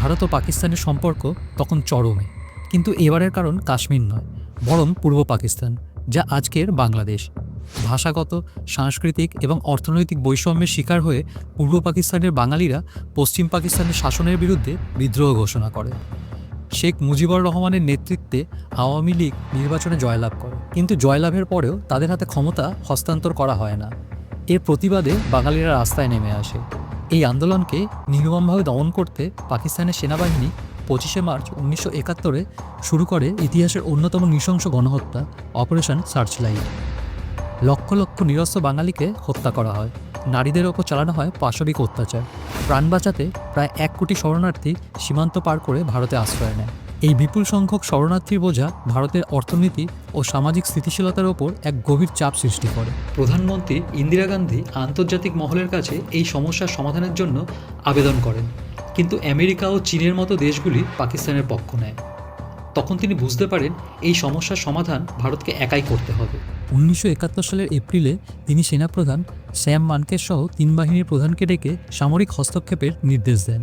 ভারত ও পাকিস্তানের সম্পর্ক তখন চরমে, কিন্তু এবারের কারণ কাশ্মীর নয়, বরং পূর্ব পাকিস্তান, যা আজকের বাংলাদেশ। ভাষাগত, সাংস্কৃতিক এবং অর্থনৈতিক বৈষম্যের শিকার হয়ে পূর্ব পাকিস্তানের বাঙালিরা পশ্চিম পাকিস্তানের শাসনের বিরুদ্ধে বিদ্রোহ ঘোষণা করে। শেখ মুজিবুর রহমানের নেতৃত্বে আওয়ামী লীগ নির্বাচনে জয়লাভ করে, কিন্তু জয়লাভের পরেও তাদের হাতে ক্ষমতা হস্তান্তর করা হয় না। এর প্রতিবাদে বাঙালিরা রাস্তায় নেমে আসে। এই আন্দোলনকে নির্মমভাবে দমন করতে পাকিস্তানের সেনাবাহিনী পঁচিশে মার্চ উনিশশো একাত্তরে শুরু করে ইতিহাসের অন্যতম নৃশংস গণহত্যা, অপারেশন সার্চলাইট। লক্ষ লক্ষ নিরস্ত্র বাঙালিকে হত্যা করা হয়। নারীদের ওপর চালানো হয় পাশবিক অত্যাচার। প্রাণ বাঁচাতে প্রায় এক কোটি শরণার্থী সীমান্ত পার করে ভারতে আশ্রয় নেয়। এই বিপুল সংখ্যক শরণার্থীর বোঝা ভারতের অর্থনীতি ও সামাজিক স্থিতিশীলতার ওপর এক গভীর চাপ সৃষ্টি করে। প্রধানমন্ত্রী ইন্দিরা গান্ধী আন্তর্জাতিক মহলের কাছে এই সমস্যার সমাধানের জন্য আবেদন করেন। কিন্তু আমেরিকা ও চীনের মতো দেশগুলি পাকিস্তানের পক্ষ নেয়। তখন তিনি বুঝতে পারেন এই সমস্যার সমাধান ভারতকে একাই করতে হবে। উনিশশো একাত্তর সালের এপ্রিলে তিনি সেনাপ্রধান শ্যাম মানকেস সহ তিন বাহিনীর প্রধানকে ডেকে সামরিক হস্তক্ষেপের নির্দেশ দেন।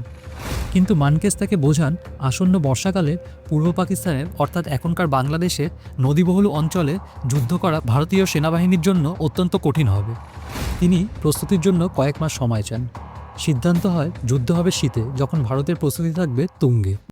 কিন্তু মানকেস তাকে বোঝান, আসন্ন বর্ষাকালে পূর্ব পাকিস্তানের অর্থাৎ এখনকার বাংলাদেশে, নদীবহুল অঞ্চলে যুদ্ধ করা ভারতীয় সেনাবাহিনীর জন্য অত্যন্ত কঠিন হবে। তিনি প্রস্তুতির জন্য কয়েক মাস সময় চান। সিদ্ধান্ত হয়, যুদ্ধ হবে শীতে, যখন ভারতের প্রস্তুতি থাকবে তুঙ্গে।